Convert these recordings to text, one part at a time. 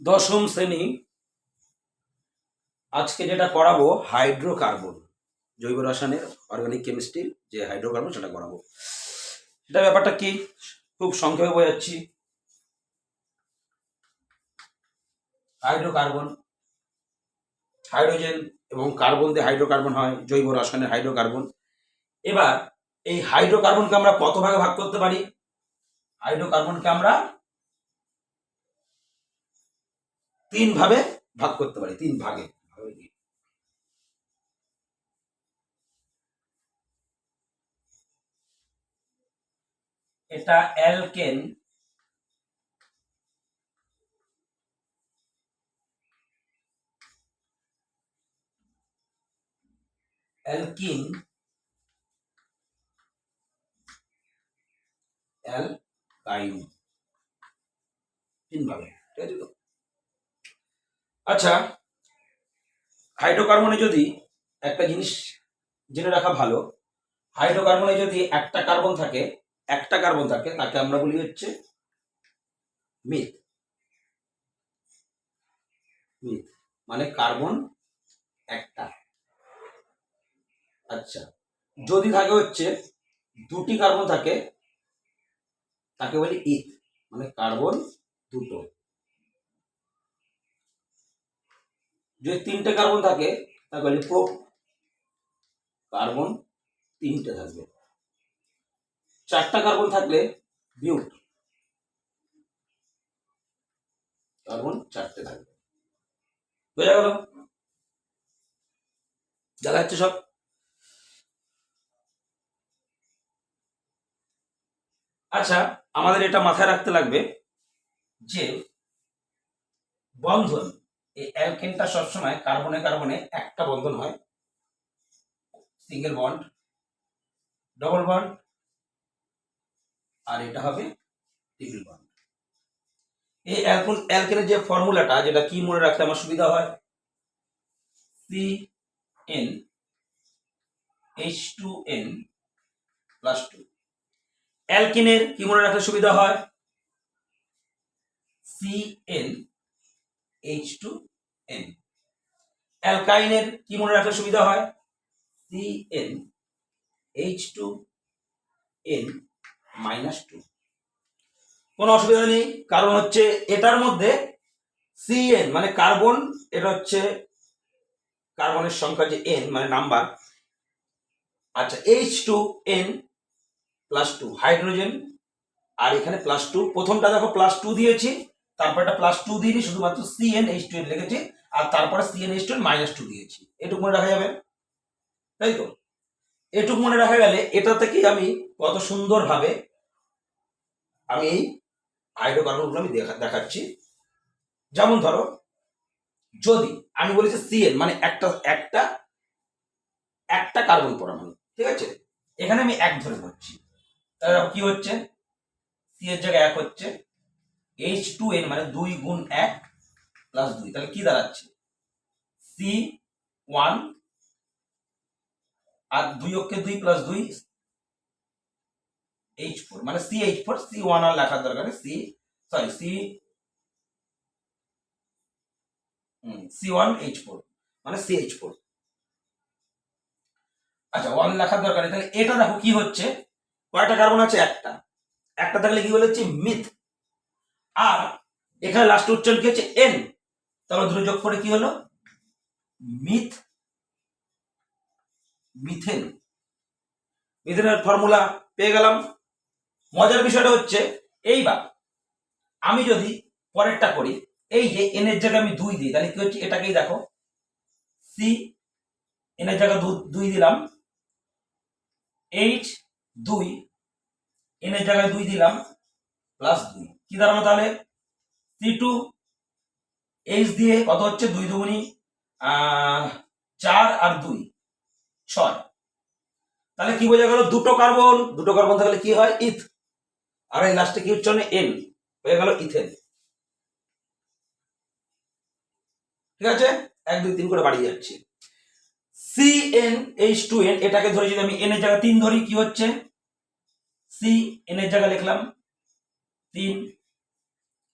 দশম শ্রেণি। আজকে যেটা করাবো, হাইড্রোকার্বন, জৈব রসায়নের অর্গানিক কেমিস্ট্রি যে হাইড্রোকার্বন সেটা করাবো। এটা ব্যাপারটা কি? খুব সংক্ষেপে বোঝাচ্ছি। হাইড্রোকার্বন, হাইড্রোজেন এবং কার্বন দিয়ে হাইড্রোকার্বন হয়, জৈব রসায়নের হাইড্রোকার্বন। এবার এই হাইড্রোকার্বনকে আমরা কত ভাগে ভাগ করতে পারি? হাইড্রোকার্বনকে আমরা তিন ভাবে ভাগ করতে পারি, তিন ভাগে। এটা অ্যালকেন। অ্যালকিন। অ্যালকাইন। তিন ভাবে ঠিক আছে তো? আচ্ছা হাইড্রোকার্বনে যদি একটা জিনিস জেনে রাখা ভালো হাইড্রোকার্বনে যদি একটা কার্বন থাকে, একটা কার্বন থাকে, তাকে আমরা বলি হচ্ছে মিথ মিথ মানে কার্বন একটা। আচ্ছা যদি থাকে হচ্ছে দুটি কার্বন থাকে, তাকে বলি ইথ মানে কার্বন দুটো। যদি তিনটে কার্বন থাকে তাকে বলি প্রো কার্বন তিনটে থাকবে। চারটা কার্বন থাকলে বিউট কার্বন চারটে থাকবে। বোঝা গেল? দেখা যাচ্ছে সব? আচ্ছা আমাদের এটা মাথায় রাখতে লাগবে যে বন্ধন এই অ্যালকেনটা সবসময় কার্বনে কার্বনে একটা বন্ধন হয়। সিঙ্গেল বন্ড, ডবল বন্ড, আর এটা হবে ট্রিপল বন্ড। এই অ্যালকোন অ্যালকেনের যে ফর্মুলাটা, যেটা কি মনে রাখতে আমার সুবিধা হয়? C N H two N plus two অ্যালকিনের কি মনে রাখতে সুবিধা হয়? C N H two N অ্যালকাইনের কি মনে রাখতে সুবিধা হয়? C N H two N minus two কোনো অসুবিধা নেই, কারণ হচ্ছে এটার মধ্যে সিএন মানে কার্বন, এটা হচ্ছে কার্বনের সংখ্যা যে এন মানে নাম্বার। আচ্ছা H two N plus two hydrogen আর এখানে প্লাস টু প্রথমটা দেখো প্লাস টু দিয়েছি। তারপর একটা প্লাস টু দিইনি শুধুমাত্র সিএন এইচ টু এন লিখেছি, আর তারপরে C N H two N minus two দিয়েছি। এটুকু মনে রাখা যাবে? তাই তো? এটুকু মনে রাখা গেলে এটা থেকেই আমি কত সুন্দরভাবে আমি এই হাইড্রোকার্বনগুলো আমি দেখা দেখাচ্ছি। যেমন ধরো, যদি আমি বলেছি সিএন মানে একটা একটা একটা কার্বন পরমাণু, ঠিক আছে? এখানে আমি এক ধরে বলছি তাহলে কি হচ্ছে? সি এর জায়গায় এক হচ্ছে। এইচ টু এন মানে দুই গুণ এক প্লাস দুই। তাহলে কি দাঁড়াচ্ছে? সি ওয়ান আর দুই অক্ষে দুই প্লাস দুই এইচ ফোর মানে C H four C one আর লেখার দরকার C sorry C C one H four মানে সি এইচ ফোর আচ্ছা ওয়ান লেখার দরকার তাহলে এটা দেখো কি হচ্ছে? কয়টা কার্বন আছে? একটা। একটা থাকলে কি বলে হচ্ছে? মিথ আর এখানে লাস্ট উচ্চারণ কি হচ্ছে? এন তাহলে দুটো যোগ করে কি হলো? Myth methane. মিথেনের ফর্মুলা পেয়ে গেলাম। মজার বিষয়টা হচ্ছে, এইবার আমি যদি পরেরটা করি, এই যে এন এর জায়গায় আমি দুই দিই, তাহলে কি হচ্ছে? এটাকেই দেখো। সি এন এর জায়গায় দুই দিলাম। এইচ দুই। এন এর জায়গায় দুই দিলাম প্লাস দুই। কি দাঁড়ানো তাহলে? সি টু এইচ দিয়ে কত হচ্ছে? দুই দুগুনি চার আর দুই, ছয়। তাহলে কি বোঝা গেল? দুটো কার্বন দুটো কার্বন থাকলে কি হয়? ইথ। আর এই লাস্টে কি হচ্ছে? এন হয়ে গেল ইথেন। ঠিক আছে? এক, দুই, তিন করে বাড়িয়ে যাচ্ছি। C N H two N এটাকে ধরে যদি আমি এন এর জায়গায় তিন ধরি, কি হচ্ছে? সি এন এর জায়গায় লিখলাম। তিন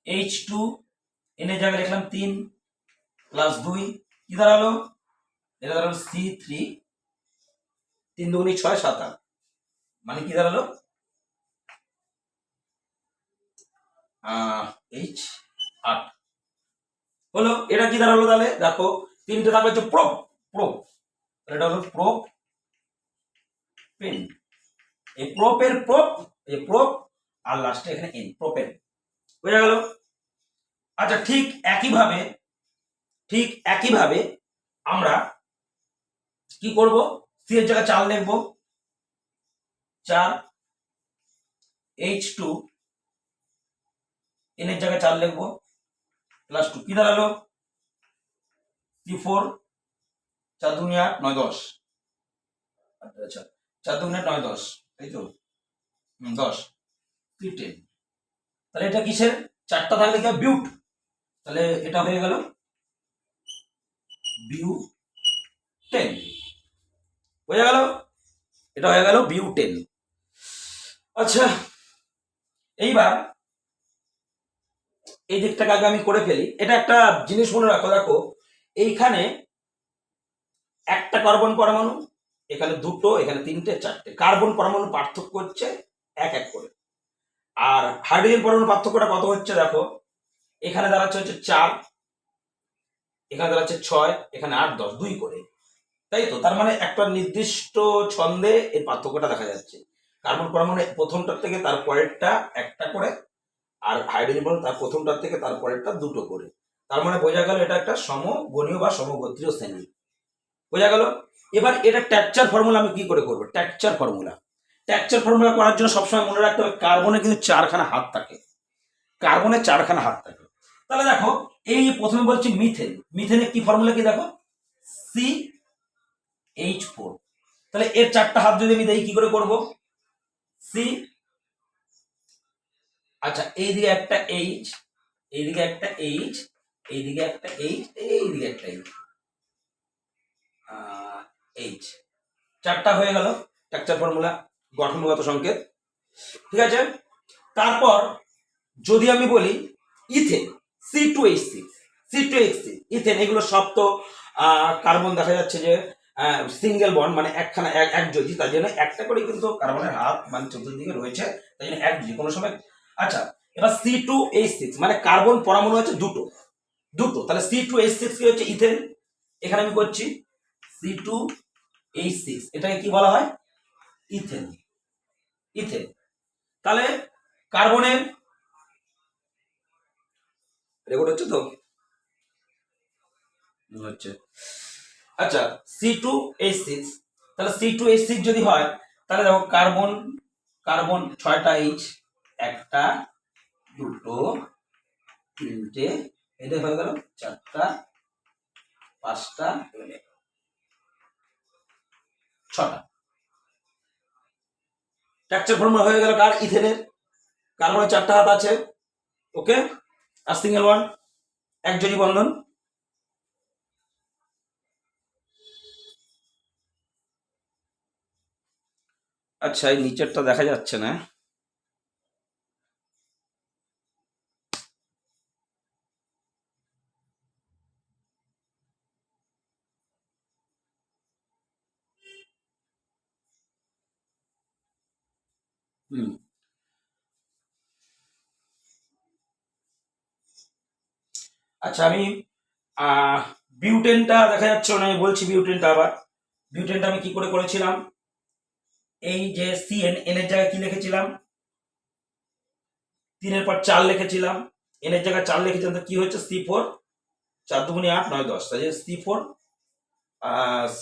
এইচ টু এন এর জায়গায় লিখলাম তিন প্লাস দুই, কি দাঁড়াল? এটা দাঁড়াল সি থ্রি তিন দুগুনি ছয় সাত আট। মানে কি দাঁড়াল? এইচ আট। হলো, এটা কি দাঁড়াল তাহলে? দেখো, তিনটে থাকলে হচ্ছে প্রোপ প্রোপ এটা হলো প্রোপ পেন এই প্রোপের প্রোপ এই প্রোপ আর লাস্টে এখানে এন প্রোপেন বোঝা গেল? আচ্ছা ঠিক একইভাবে ঠিক একইভাবে আমরা কি করব? সি এর জায়গায় চার লিখব চার এইচ টু এন এর জায়গায় চার লিখব প্লাস টু কি দাঁড়াল? সি ফোর চার দুনিয়া আট, নয় দশ। আচ্ছা আচ্ছা চার দুনিয়া নয় দশ, তাই তো? দশ। থ্রি টেন তাহলে এটা কিসের? চারটা থাকলে কি বিউট। তাহলে এটা হয়ে গেল বিউ টেন বোঝা গেল? এটা হয়ে গেল বিউ টেন আচ্ছা এইবার এই দিকটাকে আগে আমি করে ফেলি। এটা একটা জিনিস মনে রাখো, দেখো, এইখানে একটা কার্বন পরমাণু, এখানে দুটো, এখানে তিনটে, চারটে। কার্বন পরমাণু পার্থক্য হচ্ছে এক এক করে। আর হাইড্রোজেন পরমাণু পার্থক্যটা কত হচ্ছে দেখো? এখানে দাঁড়াচ্ছে হচ্ছে চার, এখানে দাঁড়াচ্ছে ছয়, এখানে আট, দশ, দুই করে। তাই তো? তার মানে একটা নির্দিষ্ট ছন্দে এর পার্থক্যটা দেখা যাচ্ছে। কার্বন পরমাণু প্রথমটার থেকে তার পরেরটা একটা করে, আর হাইড্রোজেন পরমাণু তার প্রথমটার থেকে তার পরেরটা দুটো করে। তার মানে বোঝা গেল এটা একটা সমগণীয় বা সমগোত্রীয় শ্রেণি। বোঝা গেল? এবার এটা ট্যাকচার ফর্মুলা আমি কি করে করব? ট্যাকচার ফর্মুলা। ট্যাকচার ফর্মুলা করার জন্য সবসময় মনে রাখতে হবে কার্বনে কিন্তু চারখানা হাত থাকে। কার্বনের চারখানা হাত থাকে। তাহলে দেখো, এই যে প্রথমে বলছি মিথেন মিথেনের কি ফর্মুলা কি দেখো? সি এইচ ফোর তাহলে এর চারটা হাত যদি আমি দেই, কি করে করব? সি আচ্ছা এইদিকে একটা এইচ এইদিকে একটা এইচ এইদিকে একটা এইচ এইদিকে একটা এইচ এইচ চারটা হয়ে গেল। স্ট্রাকচার ফর্মুলা গঠনগত সংকেত। ঠিক আছে? তারপর যদি আমি বলি ethane C two H six C two H six ethane, এগুলো সব তো কার্বন দেখা যাচ্ছে যে সিঙ্গেল বন্ড মানে একখানা, এক এক যোজি তার জন্য একটা করে কিন্তু কার্বনের হাত মানে চতুর্দিকে রয়েছে তাই জন্য এক যোজি কোনো সময় আচ্ছা এবার সি টু এইচ সিক্স মানে কার্বন পরমাণু হচ্ছে দুটো। দুটো, তাহলে সি টু এইচ সিক্স কি হচ্ছে? ইথেন। এখানে আমি করছি সি টু এইচ সিক্স এটাকে কি বলা হয়? Ethane ethane. তাহলে কার্বনের রেকর্ড হচ্ছে তো? হচ্ছে। আচ্ছা সি টু এইচ সিক্স তাহলে সি টু এইচ সিক্স যদি হয়, তাহলে দেখো কার্বন কার্বন ছয়টা এইচ একটা, দুটো, তিনটে, এটা হয়ে গেল চারটা, পাঁচটা, ছটা। স্ট্রাকচার ফর্মুলা হয়ে গেল কার? ইথেনের। কার্বনের চারটা হাত আছে? ওকে? আর সিঙ্গেল ওয়ান একজনই বন্ধন। আচ্ছা এই নিচেরটা দেখা যাচ্ছে না। আচ্ছা আমি বিউটেনটা দেখা যাচ্ছে না, আমি বলছি বিউটেনটা আবার। বিউটেনটা আমি কি করে করেছিলাম? এই যে সিএন, এন এর জায়গায় কি লিখেছিলাম? তিনের পর চার লিখেছিলাম। এন এর জায়গায় চার লিখেছিলাম, তো কি হচ্ছে সি ফোর, চার দুগুণে আট, নয়, দশ। তাই C four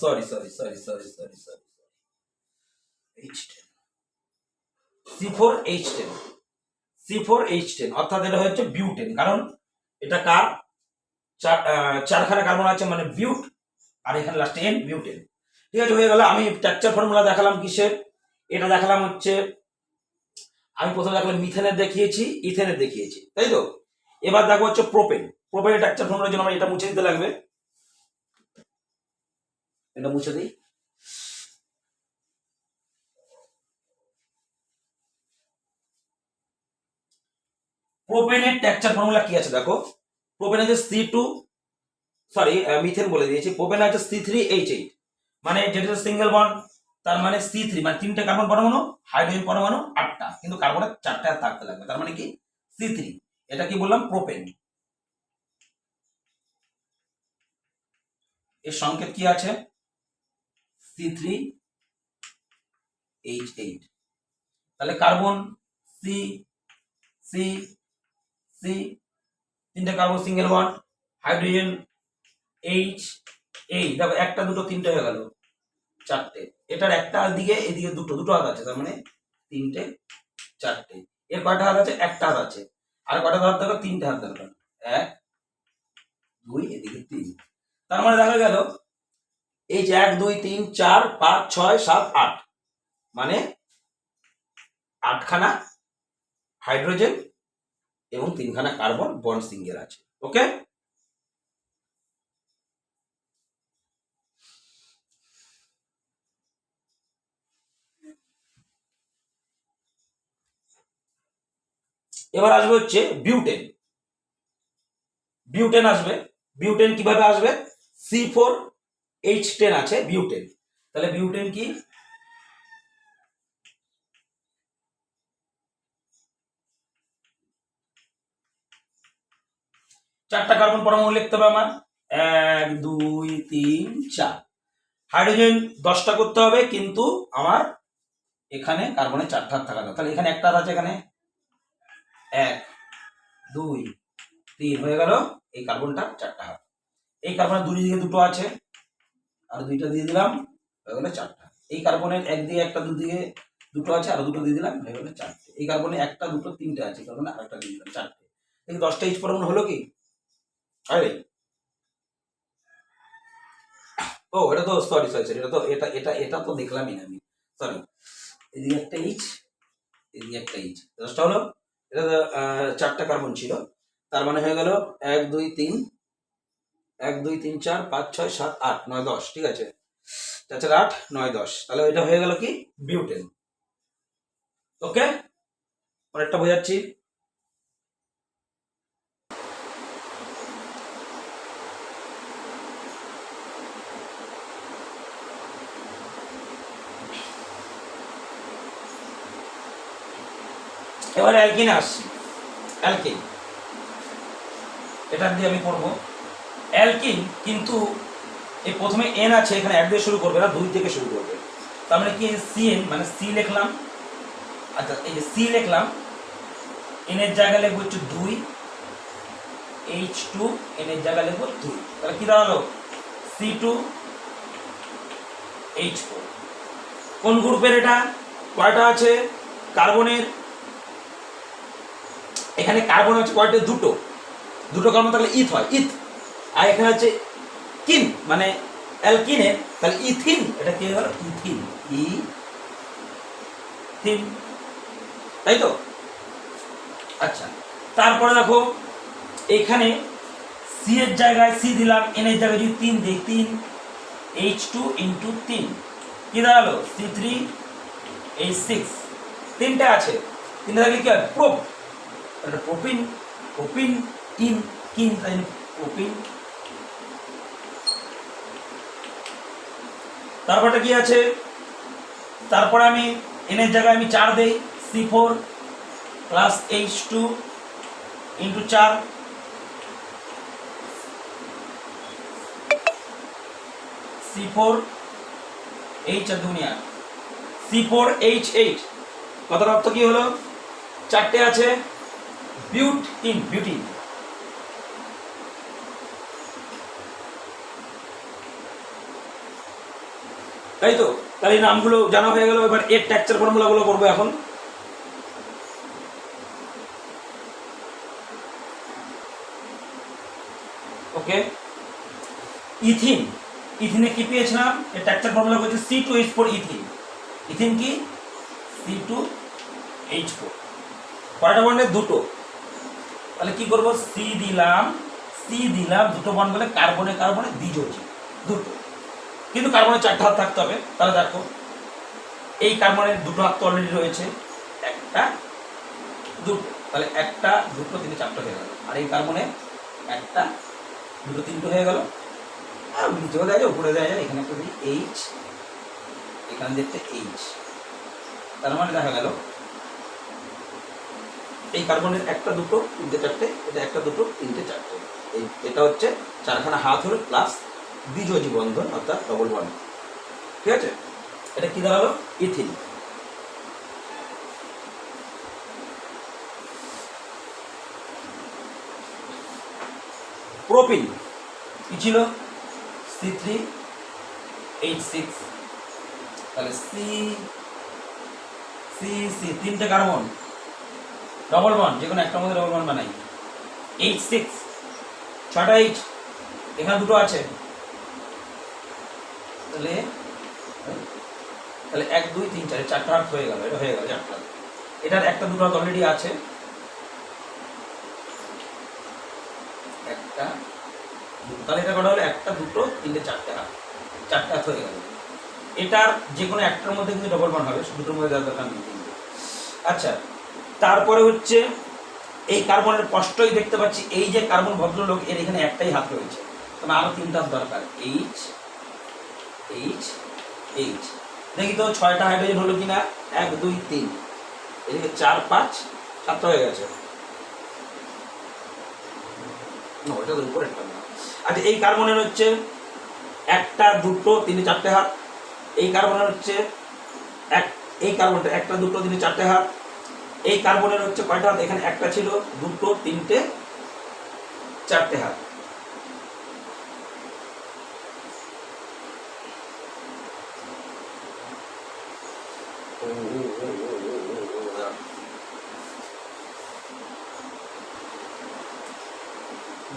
sorry sorry sorry sorry sorry sorry H ten. C four, H ten. C four, H ten. অর্থাৎ এটা হচ্ছে বিউটেন। কারণ এটা কার? চার চারখানা কার্বন আছে মানে বিউট, আর এখানে লাস্টে এন বিউটেন ঠিক আছে, হয়ে গেল, আমি স্ট্রাকচার ফর্মুলা দেখালাম কিসের? এটা দেখালাম হচ্ছে, আমি প্রথমে দেখালাম মিথেনের দেখিয়েছি ইথেনের দেখিয়েছি, তাই তো? এবার দেখো হচ্ছে প্রোপেন প্রোপেনের স্ট্রাকচার ফর্মুলার জন্য আমার এটা মুছে দিতে লাগবে। এটা মুছে দিই। প্রোপেনের স্ট্রাকচার ফর্মুলা কি আছে দেখো? প্রোপেন আছে সি টু সরি মিথেন বলে দিয়েছি। প্রোপেন আছে সি থ্রি এইচ এইট মানে যেটা সিঙ্গেল বন্ড তার মানে সি থ্রি মানে তিনটে কার্বন পরমাণু হাইড্রোজেন পরমাণু, আটটা। কিন্তু কার্বনের চারটে থাকতে লাগবে, তার মানে কি? সি থ্রি এটা কি বললাম? প্রোপেন এর সংকেত কি আছে? সি থ্রি এইচ এইট তাহলে কার্বন সি সি সি তিনটে carbon single bond hydrogen H এই দেখো একটা, দুটো, তিনটে হয়ে গেল, চারটে। এটার একটা দিকে এদিকে দুটো দুটো হাত আছে, তার মানে তিনটে, চারটে। এর কয়টা হাত আছে? একটা হাত আছে। আর কয়টা হাত দেখো? তিনটে হাত দরকার এক, দুই, এদিকে তিন। তার মানে দেখা গেল এই যে এক, দুই, তিন, চার, পাঁচ, ছয়, সাত, আট। মানে আটখানা হাইড্রোজেন এবং তিনখানা কার্বন বন্ড সিঙ্গেল আছে, ওকে? এবার আসবে হচ্ছে বিউটেন। বিউটেন আসবে। বিউটেন কীভাবে আসবে? সি ফোর এইচ টেন আছে, বিউটেন। তাহলে বিউটেন কি? চারটা কার্বন পরমাণু লিখতে হবে আমার। এক, দুই, তিন, চার। হাইড্রোজেন দশটা করতে হবে, কিন্তু আমার এখানে কার্বনের চারটা হাত থাকা তাহলে এখানে একটা আছে এখানে। এক, দুই, তিন হয়ে গেল, এই কার্বনটা চারটা হাত এই কার্বনের দুই দিকে দুটো আছে, আর দুইটা দিয়ে দিলাম, হয়ে গেলো চারটা। এই কার্বনের একদিকে একটা দুদিকে দুটো আছে, আর দুটো দিয়ে দিলাম, হয়ে গেলো চারটে। এই কার্বনে একটা, দুটো, তিনটে আছে কার্বনে আরেকটা দিয়ে দিলাম, চারটে। এই দশটা ইচ পরমাণু হলো কি? আরে। ও এটা তো সরি সরি সরি এটা তো এটা এটা এটা তো দেখলামই না আমি। সরি এদিকে একটা ইচ এদিকে একটা ইচ দশটা হলো এটা তো, চারটা কার্বন ছিল। তার মানে হয়ে গেল এক দুই তিন এক দুই তিন চার পাঁচ ছয় সাত আট নয় দশ ঠিক আছে? চার আট নয় দশ। তাহলে এটা হয়ে গেল কি? বিউটেন ওকে পরেরটা বোঝাচ্ছি। এবার অ্যালকিন আসছি অ্যালকিন। এটা দিয়ে আমি করব। অ্যালকিন কিন্তু এই প্রথমে এন আছে, এখানে এক দিয়ে শুরু করবে না, দুই থেকে শুরু করবে। তার মানে কি? সি এন মানে সি লিখলাম। আচ্ছা এই যে সি লিখলাম। এন এর জায়গায় লিখব হচ্ছে দুই। এইচ টু এন এর জায়গায় লিখব দুই। তাহলে কি দাঁড়াল? সি টু এইচ ফোর কোন গ্রুপের এটা? কয়টা আছে? কার্বনের। এখানে কার্বন হচ্ছে কয়টা দুটো। দুটো কার্বন থাকলে ইথ হয় ইথ আর এখানে হচ্ছে কিন মানে অ্যালকিনে তাহলে ইথিন এটা কি গেল? ইথিন ই থিন তাই তো? আচ্ছা তারপরে দেখো, এখানে সি এর জায়গায় সি দিলাম এন এর জায়গায় যদি তিন দিই, তিন এইচ টু ইন্টু তিন। কি দাঁড়াল? সি থ্রি এইচ সিক্স তিনটে আছে। তিনটে থাকলে কি হয়? প্রোপ তাহলে প্রোপিন প্রোপিন ইন কিন তাই প্রোপিন। তারপরটা কি আছে? তারপরে আমি এনের জায়গায় আমি চার দেই C four plus H two into চার। সি ফোর এইচ আর দুনিয়া। সি ফোর এইচ এইট কথার কি হলো? চারটে আছে। Butane beauty. তাই তো, তাহলে নামগুলো জানা হয়ে গেল, এবার এর ট্যাকচার ফর্মুলাগুলো করব এখন। ওকে ইথিন। ইথিনে কি পেয়েছিলাম? এর ট্যাকচার ফর্মুলা হচ্ছে C two H four ethene. Ethene কি? সি টু এইচ ফোর কয়টা বন্ডে দুটো। তাহলে কি করব? সি দিলাম সি দিলাম, দুটো বন বলে কার্বনে কার্বনে দ্বিযোজি দুটো। কিন্তু কার্বনের চারটা হাত থাকতে হবে। তাহলে দেখো, এই কার্বনের দুটো হাত তো অলরেডি রয়েছে। একটা, দুটো। তাহলে একটা, দুটো, তিনটে, চারটা হয়ে গেল। আর এই কার্বনে একটা, দুটো, তিনটে হয়ে গেল। আর নিচেও দেওয়া যায় উপরে দেওয়া যায়। এখানে একটা এইচ এখানে দেখতে এইচ তার মানে দেখা গেল এই কার্বনের একটা দুটো, তিনটে চারটে, এটা একটা দুটো, তিনটে চারটে। এই, এটা হচ্ছে চারখানা হাত হলো প্লাস দ্বিযোজী বন্ধন, অর্থাৎ ডবল বন্ড ঠিক আছে? এটা কি দাঁড়াল? Ethene propene. কি ছিল? সি থ্রি এইট সিক্স তাহলে সি সি সি তিনটে কার্বন। ডবল বন্ড যে কোনো একটা মধ্যে ডবল বন্ড বানাই। এইট সিক্স ছটা এইট এখানে দুটো আছে। তাহলে তাহলে এক, দুই, তিন, চার চারটা হাত হয়ে গেল, এটা হয়ে গেল, চারটা এটার একটা, দুটো অলরেডি আছে। একটা তাহলে এটা কটা হলো? একটা, দুটো, তিনটে, চারটে হাত চারটে হাত হয়ে গেল। এটার যে কোনো একটার মধ্যে কিন্তু ডবল বন্ড হবে দুটোর মধ্যে দরকার নেই। আচ্ছা তারপরে হচ্ছে এই কার্বনের স্পষ্টই দেখতে পাচ্ছি, এই যে কার্বন ভদ্রলোক, এর এখানে একটাই হাত রয়েছে। তবে আরও তিনটা দরকার। এইচ এইচ এইচ দেখি তো ছয়টা হাইড্রোজেন হলো কিনা? এক, দুই, তিন। এদিকে চার, পাঁচ সাতটা হয়ে গেছে। ওটা তো। আচ্ছা এই কার্বনের হচ্ছে একটা, দুটো, তিনে, চারটে হাত। এই কার্বনের হচ্ছে এক, এই কার্বনটা একটা, দুটো, তিনে, চারটে হাত। এই কার্বনের হচ্ছে কয়টা হাত? এখানে একটা ছিল, দুটো, তিনটে, চারটে হাত।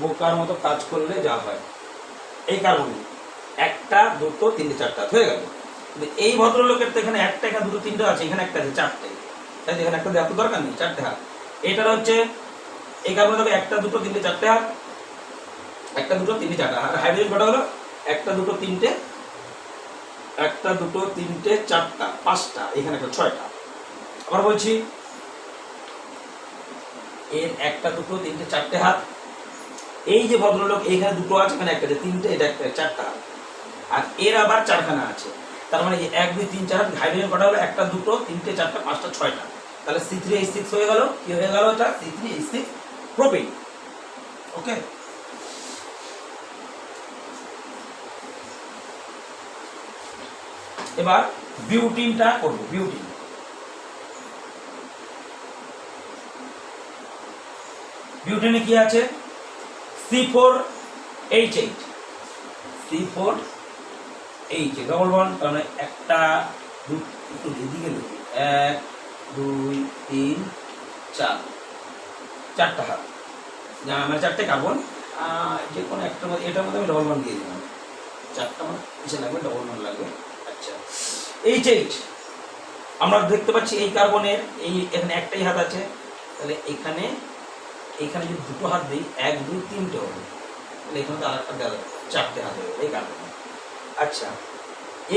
বোকার মতো কাজ করলে যা হয়। এই কারণে একটা, দুটো, তিনটে, চারটা হয়ে গেল। এই ভদ্রলোকের তো এখানে একটা, এখানে দুটো, তিনটে আছে, এখানে একটা আছে, চারটে। তাই এখানে একটা দেওয়ার দরকার নেই, চারটে হাত। এটার হচ্ছে, এই কারণে দেখো একটা, দুটো, তিনটে, চারটে হাত। একটা, দুটো, তিনটে, চারটা আর হাইড্রোজেন কটা হলো? একটা, দুটো, তিনটে, একটা, দুটো, তিনটে, চারটা, পাঁচটা, এখানে একটা, ছয়টা। আবার বলছি, এর একটা, দুটো, তিনটে, চারটে হাত। এই যে ভদ্রলোক, এইখানে দুটো আছে, এখানে একটা তিনটে, এটা একটা, চারটা আর এর আবার চারখানা আছে। তার মানে এক, দুই, তিন, চার হাইড্রোজেন কটা হলো? একটা, দুটো, তিনটে, চারটা, পাঁচটা, ছয়টা। তাহলে সি থ্রি এইচ সিক্স হয়ে গেল, কি হয়ে গেল এটা? C three H six propene okay এবার বিউটিনটা করব বিউটিন বিউটিনে কি আছে? C four H eight C four H double one মানে একটা দু একটু এদিকে এক দুই, তিন, চার। চারটা হাত। না মানে চারটে কার্বন যে কোনো একটার মধ্যে, এটার মধ্যে আমি ডবল বন্ড দিয়ে দিলাম। চারটা আমার কিসে লাগবে ডবল বন্ড লাগবে। আচ্ছা। এইচ এইট আমরা দেখতে পাচ্ছি এই কার্বনের এই এখানে একটাই হাত আছে। তাহলে এখানে এখানে যদি দুটো হাত দিই, এক, দুই, তিনটে হবে। তাহলে এখানে তো আর একটা দেওয়া চারটে হাত হয়ে এই কার্বনে আচ্ছা।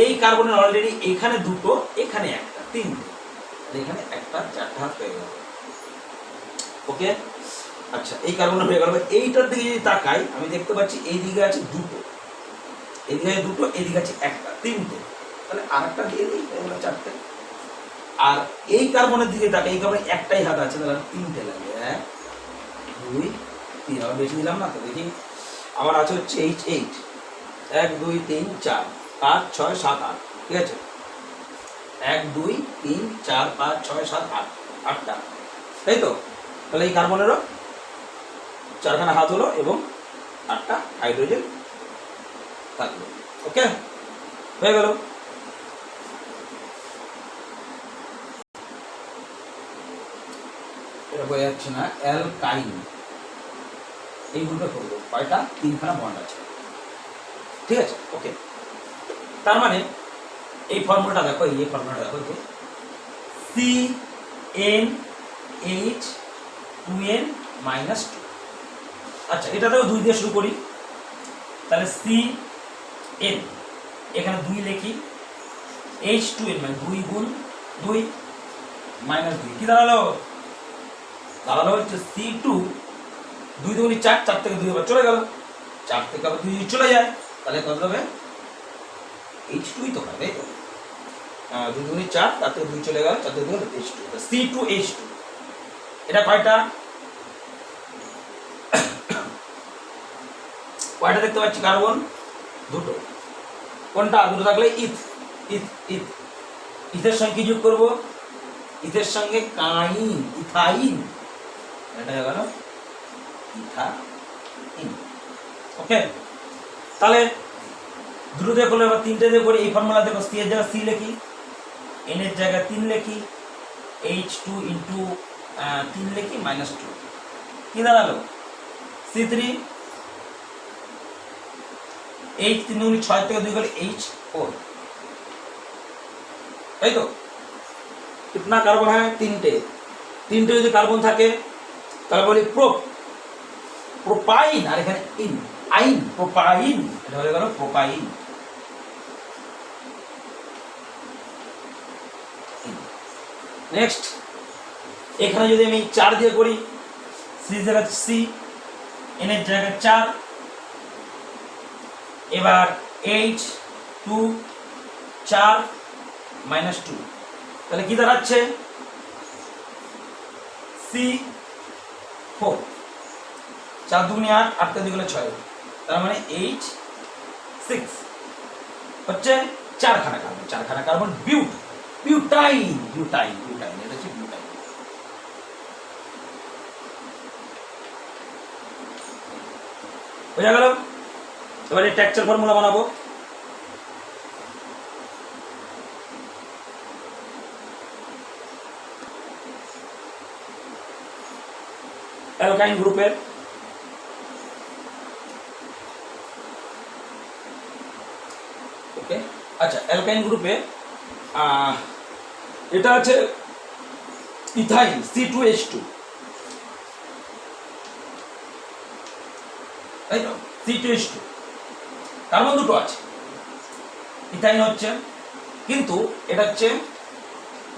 এই কার্বনের অলরেডি এখানে দুটো, এখানে একটা, তিনটে। এখানে একটা চারটে হাত হয়ে গেল। ওকে? আচ্ছা এই কার্বন হয়ে গেল। এইটার দিকে যদি তাকাই, আমি দেখতে পাচ্ছি এই দিকে আছে দুটো। এদিকে আছে দুটো এদিকে আছে একটা, তিনটে। তাহলে আর একটা দিয়ে দিই চারটে। আর এই কার্বনের দিকে তাকাই, এই কার্বনে একটাই হাত আছে, তাহলে তিনটে লাগবে এক, দুই, তিন, আবার বেশি দিলাম না তো, দেখি। আমার আছে হচ্ছে এইচ এইট এক, দুই, তিন, চার, পাঁচ, ছয়, সাত, আট, ঠিক আছে? এক, দুই, তিন, চার, পাঁচ, ছয়, সাত, আট, আটটা। তাই তো, তাহলে এই কার্বনেরও চারখানা হাত হলো এবং আটটা হাইড্রোজেন থাকল। ওকে? হয়ে গেল। এটা যাচ্ছে না, অ্যালকাইন। এই গ্রুপে করব কয়টা? তিনখানা বন্ড আছে। ঠিক আছে? ওকে। তার মানে এই ফর্মুলাটা দেখো, এই ফর্মুলাটা দেখো C N H two N minus two আচ্ছা এটা এটাতেও দুই দিয়ে শুরু করি। তাহলে সি এন এখানে দুই লিখি। এইচ টু এন মানে দুই গুণ দুই মাইনাস দুই। কি দাঁড়াল? দাঁড়াল হচ্ছে সি টু দুই দুগুনি চার চার থেকে দুই আবার চলে গেল। চার থেকে আবার দুই চলে যায়। তাহলে কত হবে? এইচ টুই তো হবে তো? দুই দুগুনি চার, তার থেকে দুই চলে গেল চার দুই H two C two H two এটা কয়টা? কয়টা দেখতে পাচ্ছি কার্বন? দুটো। কোনটা? দুটো থাকলে ইথ। ইথ ইথ। ইথের সঙ্গে কি যোগ করব? ইথের সঙ্গে কাইন, ইথাইন। এটা গেল ইথাইন। ওকে? তাহলে দুটো দিয়ে করলে এবার তিনটে দিয়ে করি, এই ফর্মুলা দেখো সি এর জায়গায় সি লিখি এন এর জায়গায় তিন লিখি এইচ টু ইন্টু তিন লিখি মাইনাস টু কি দাঁড়াল? সি থ্রি এইচ তিন দুগুনি ছয় থেকে দুই গেলে এইচ ফোর তাই তো? কিতনা কার্বন হয় তিনটে। তিনটে যদি কার্বন থাকে, তাহলে বলি প্রো প্রোপাইন আর এখানে ইন আইন প্রোপাইন এটা হয়ে গেল প্রোপাইন নেক্সট এখানে যদি আমি চার দিয়ে করি সি জায়গা সি এন এর জায়গায় চার, এবার এইচ টু চার মাইনাস টু তাহলে কি দাঁড়াচ্ছে? সি ফোর চার দুগুনি আট আটটা দুগুলো ছয়। তার মানে এইচ সিক্স হচ্ছে চারখানা কার্বন চারখানা কার্বন বিউট বিউটাইন বিউটাইন বিউটাইন এটা হচ্ছে বিউটাইন বোঝা গেল এবারে টেক্সচার ফর্মুলা বানাবো অ্যালকাইন গ্রুপের ওকে আচ্ছা অ্যালকাইন গ্রুপে এটা আছে ethyne C two H two তাই তো C two H two carbon দুটো আছে। ইথাইন হচ্ছে, কিন্তু এটা হচ্ছে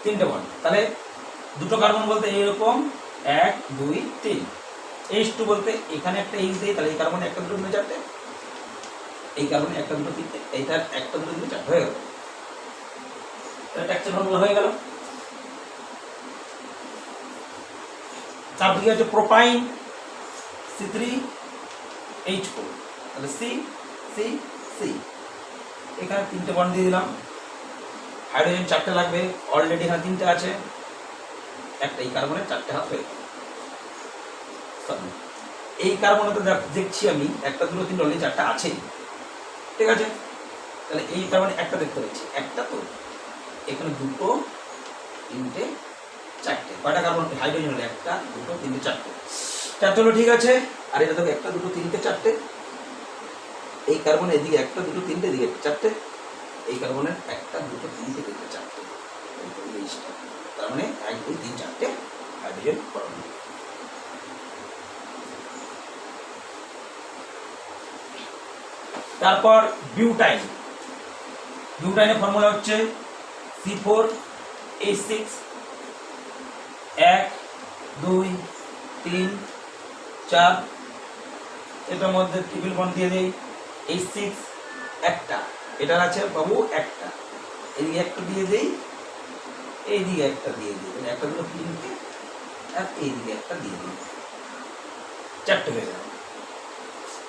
তিনটে বন্ড তাহলে দুটো কার্বন বলতে এরকম, এক, দুই, তিন। এইচ টু বলতে এখানে একটা এইচ দেয়, তাহলে এই কার্বনে একটা দুটো তিনটে চারটে। এই কার্বনে একটা দুটো তিনটে, এইটার একটা দুটো তিনটে চারটে। হয়ে গেল। টেক্সচার ফর্মুলা হয়ে গেল। তারপরে হচ্ছে propyne, C three, H four. তাহলে সি সি সি। এখানে তিনটে বন্ড দিয়ে দিলাম। হাইড্রোজেন চারটে লাগবে অলরেডি এখানে তিনটে আছে। একটা এই কার্বনের চারটে হাত। হয়ে এই কার্বনে তো দেখ- দেখছি আমি, একটা, দুটো, তিনটে অলরেডি চারটা আছে। ঠিক আছে? তাহলে এই কার্বনে একটা দেখতে পাচ্ছি। একটা তো এখানে দুটো তিনটে চারটে। কয়টা কার্বন হাইড্রোজেন হলো একটা, দুটো, তিনটে, চারটে। চারটে হলো ঠিক আছে। আর এটা দেখো, একটা, দুটো, তিনটে, চারটে। এই কার্বনের এদিকে একটা, দুটো, তিনটে, এদিকে চারটে। এই কার্বনের একটা, দুটো, তিনটে এদিকে চারটে। তার মানে এক, দুই, তিন, চারটে হাইড্রোজেন পরমাণু তারপর বিউটাইন বিউটাইনের ফর্মুলা হচ্ছে সি ফোর এইচ সিক্স এক, দুই, তিন, চার, এটার মধ্যে ট্রিপল বন্ড দিয়ে দেই। এইচ সিক্স একটা। এটার আছে বাবু একটা। এদিকে একটা দিয়ে দেই, এইদিকে একটা দিয়ে দিই। মানে একটা দুটো তিনটে আর এইদিকে একটা দিয়ে দিই। চারটে হয়ে গেল।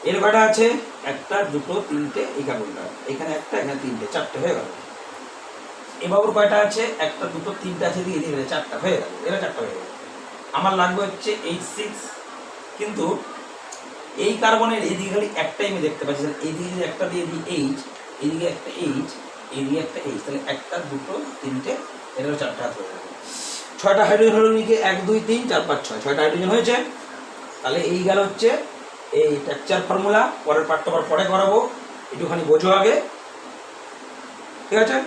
এর কটা আছে একটা, দুটো, তিনটে কার্বনটা এখানে একটা, এখানে তিনটে। চারটে হয়ে গেল। এ বাবুর কয়টা আছে? একটা, দুটো, তিনটে আছে দিয়ে দিলে চারটা হয়ে গেল। এরা চারটা হয়ে গেল। আমার লাগবে হচ্ছে এইচ সিক্স কিন্তু এই কার্বনের এইদিকে খালি একটাই আমি দেখতে পাচ্ছি। এইদিকে একটা দিয়ে দিই এইচ এইদিকে একটা এইচ এইদিকে একটা এইচ তাহলে একটা, দুটো, তিনটে এটাও চারটা হাত হয়ে গেল। ছয়টা হাইড্রোজেন হলো নিকে এক, দুই, তিন, চার, পাঁচ, ছয়। ছয়টা হাইড্রোজেন হয়েছে। তাহলে এই গেল হচ্ছে এই টেক্সচার ফর্মুলা পরের আবার পরে করাবো। একটুখানি বোঝো আগে। ঠিক আছে?